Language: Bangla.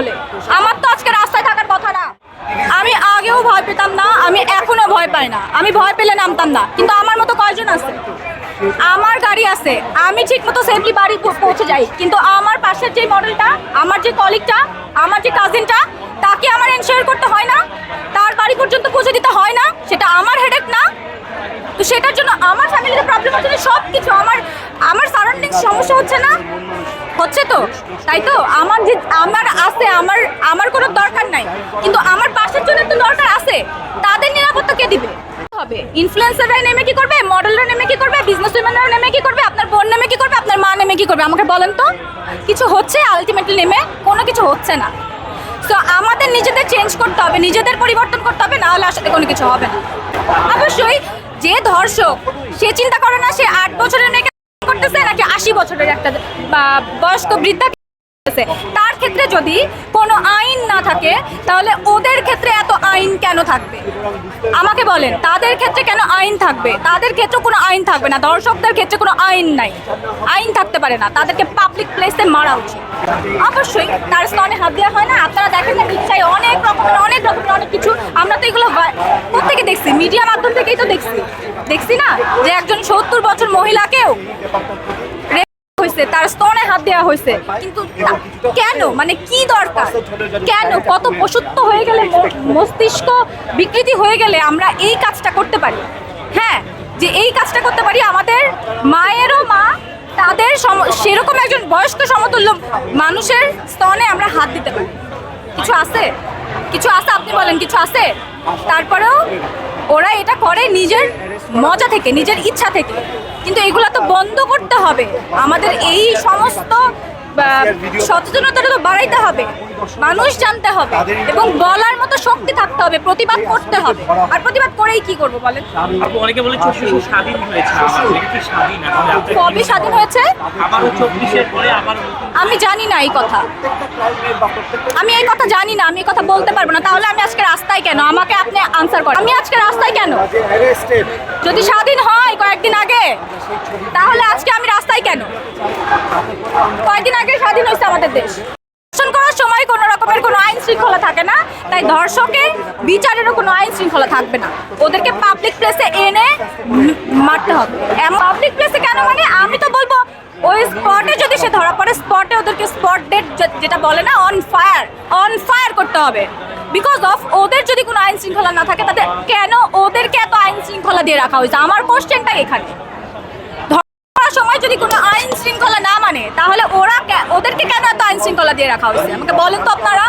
তাহলে। আমার তো আজকে রাস্তায় থাকার কথা না। আমি আগেও ভয় পেতাম না, আমি এখনও ভয় পাই না। আমি ভয় পেলে নামতাম না। কিন্তু আমার মতো কয়জন আছে? আমার গাড়ি আছে। আমি ঠিক মতো সেফলি বাড়ি পৌঁছে যাই। কিন্তু আমার পাশের যে মডেলটা আমার যে কলিগটা আমার যে কাজিনটা তাকে আমার এনশিওর করতে হয় না। তার বাড়ি পর্যন্ত পৌঁছে দিতে হয় না। সেটা আমার হেডেক না। তো সেটার জন্য আমার ফ্যামিলিতে প্রবলেম হচ্ছে সব কিছু আমার আমার সারাউন্ডিং সমস্যা হচ্ছে না। হচ্ছে তো? তাই তো? আমার যে আমার আছে, আমার আমার কোনো দরকার নাই। কিন্তু আমার পাশের জন্য তো দরকার আছে। তাদের নিরাপত্তা কে দিবে? হবে। ইনফ্লুয়েন্সাররা নেমে কি করবে? মডেলরা নেমে কি করবে? বিজনেস উইমেনরা নেমে কি করবে? আপনার বোন নেমে কি করবে? আপনার মা নেমে কি করবে? আমাকে বলেন তো। কিছু হচ্ছে? আলটিমেটলি নেমে কোনো কিছু হচ্ছে না। তো আমাদের নিজেদের চেঞ্জ করতে হবে, নিজেদের পরিবর্তন করতে হবে না হলে আসলে কোনো কিছু হবে না। অবশ্যই যে ধর্ষক, সে চিন্তা করে না সে আট বছরের মেয়েকে করতেছে, নাকি আশি বছরের একটা বা বয়স্ক বৃদ্ধা তার ক্ষেত্রে যদি কোনো আইন না থাকে, তাহলে ওদের ক্ষেত্রে এত আইন কেন থাকবে? আমাকে বলেন, তাদের ক্ষেত্রে কেন আইন থাকবে? তাদের ক্ষেত্রে কোনো আইন থাকবে না। দর্শকদের ক্ষেত্রে কোনো আইন নাই। আইন থাকতে পারে না। তাদেরকে পাবলিক প্লেসে মারা উচিত। অবশ্যই তার স্তনে হাত দেওয়া হয় না। আপনারা দেখেন না রিক্সায় অনেক রকমের অনেক রকমের, অনেক কিছু। আমরা তো এগুলো কোত্থেকে দেখছি? মিডিয়া মাধ্যম থেকেই তো দেখছি। দেখছি না যে একজন সত্তর বছর মহিলাকেও rape হয়েছে তার স্তনে হাত দেওয়া হয়েছে। কিন্তু কেন? মানে কি দরকার? কেন? কত পশুত্ব হয়ে গেলে মস্তিষ্ক বিকৃতি হয়ে গেলে আমরা এই কাজটা করতে পারি? হ্যাঁ যে এই কাজটা করতে পারি আমাদের মায়েরও মা তাদের সেরকম একজন বয়স্ক সমতুল্য মানুষের স্তনে আমরা হাত দিতে পারি। কিছু আছে? কিছু আছে আপনি বলেন, কিছু আছে? তারপরেও ওরা এটা করে নিজের মজা থেকে নিজের ইচ্ছা থেকে। কিন্তু এগুলো তো বন্ধ করতে হবে। আমাদের এই সমস্ত সচেতনতাটা তো বাড়াইতে হবে। মানুষ জানতে হবে এবং বলার মতো শক্তি থাকতে হবে প্রতিবাদ করতে হবে। আর প্রতিবাদ করেই কি করব বলেন? আপু অনেকে বলে স্বাধীন হয়েছে স্বাধীন। কবে স্বাধীন হয়েছে? পরে আবার আমি জানি না এই কথা। আমি এই কথা জানি না আমি এই কথা বলতে পারব না। তাহলে আমি আজকে রাস্তায় কেন? আমাকে আপনি আনসার করেন। আমি আজকে রাস্তায় কেন? যদি স্বাধীন হয় কয়েকদিন আগে তাহলে আজকে আমি রাস্তায় কেন? কয়েকদিন আগে স্বাধীন হয়েছে আমাদের দেশ। ধর্ষণ করার সময় কোনো রকমের কোনো আইন শৃঙ্খলা থাকে না, তাই ধর্ষকের বিচারেরও কোনো আইন শৃঙ্খলা থাকবে না। ওদেরকে পাবলিক প্লেসে এনে মারতে হবে। পাবলিক প্লেসে কেন মানে আমি তো বলব, ওই স্পটে যদি সে ধরা পড়ে স্পটে ওদেরকে স্পট ডেট যেটা বলে না অন ফায়ার অন ফায়ার করতে হবে। বিকজ অফ ওদের যদি কোনো আইন শৃঙ্খলা না থাকে তাতে কেন ওদেরকে এত আইন শৃঙ্খলা দিয়ে রাখা হয়েছে? আমার কোশ্চেনটা এখানে। যদি কোনো আইন শৃঙ্খলা না মানে তাহলে ওরা ওদেরকে কেন এত আইন শৃঙ্খলা দিয়ে রাখা হয়েছে? আমাকে বলেন তো আপনারা।